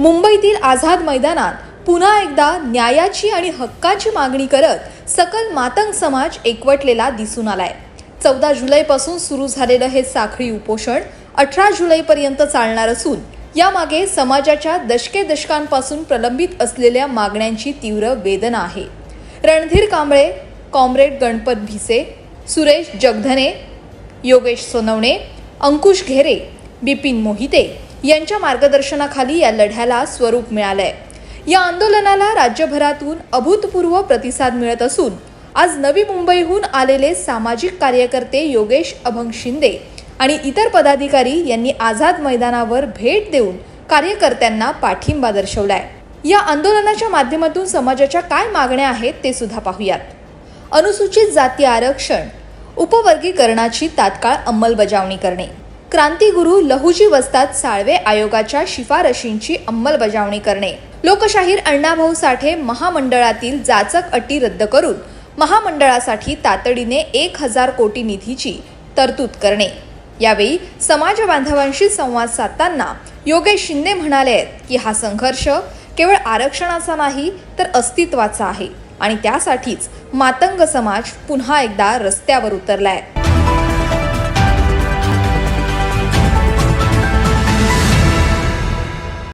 मुंबईतील आझाद मैदानात पुन्हा एकदा न्यायाची आणि हक्काची मागणी करत सकल मातंग समाज एकवटलेला दिसून आलाय. चौदा जुलैपासून सुरू झालेलं हे साखळी उपोषण अठरा जुलैपर्यंत चालणार असून यामागे समाजाच्या दशके दशकांपासून प्रलंबित असलेल्या मागण्यांची तीव्र वेदना आहे. रणधीर कांबळे कॉम्रेड गणपत भिसे सुरेश जगधने योगेश सोनवणे अंकुश घेरे बिपिन मोहिते यांच्या मार्गदर्शनाखाली या लढ्याला स्वरूप मिळालंय. या आंदोलनाला राज्यभरातून अभूतपूर्व प्रतिसाद मिळत असून आज नवी मुंबईहून आलेले सामाजिक कार्यकर्ते योगेश अभंग शिंदे आणि इतर पदाधिकारी यांनी आझाद मैदानावर भेट देऊन कार्यकर्त्यांना पाठिंबा दर्शवलाय. या आंदोलनाच्या माध्यमातून समाजाच्या काय मागण्या आहेत ते सुद्धा पाहूयात. अनुसूचित जाती आरक्षण उपवर्गीकरणाची तात्काळ अंमलबजावणी करणे. क्रांतीगुरू लहुजी वस्ताद साळवे आयोगाच्या शिफारशींची अंमलबजावणी करणे. लोकशाहीर अण्णाभाऊ साठे महामंडळातील जाचक अटी रद्द करून महामंडळासाठी तातडीने एक हजार कोटी निधीची तरतूद करणे. यावेळी समाज बांधवांशी संवाद साधताना योगेश शिंदे म्हणाले आहेत की हा संघर्ष केवळ आरक्षणाचा नाही तर अस्तित्वाचा आहे आणि त्यासाठीच मातंग समाज पुन्हा एकदा रस्त्यावर उतरलाय.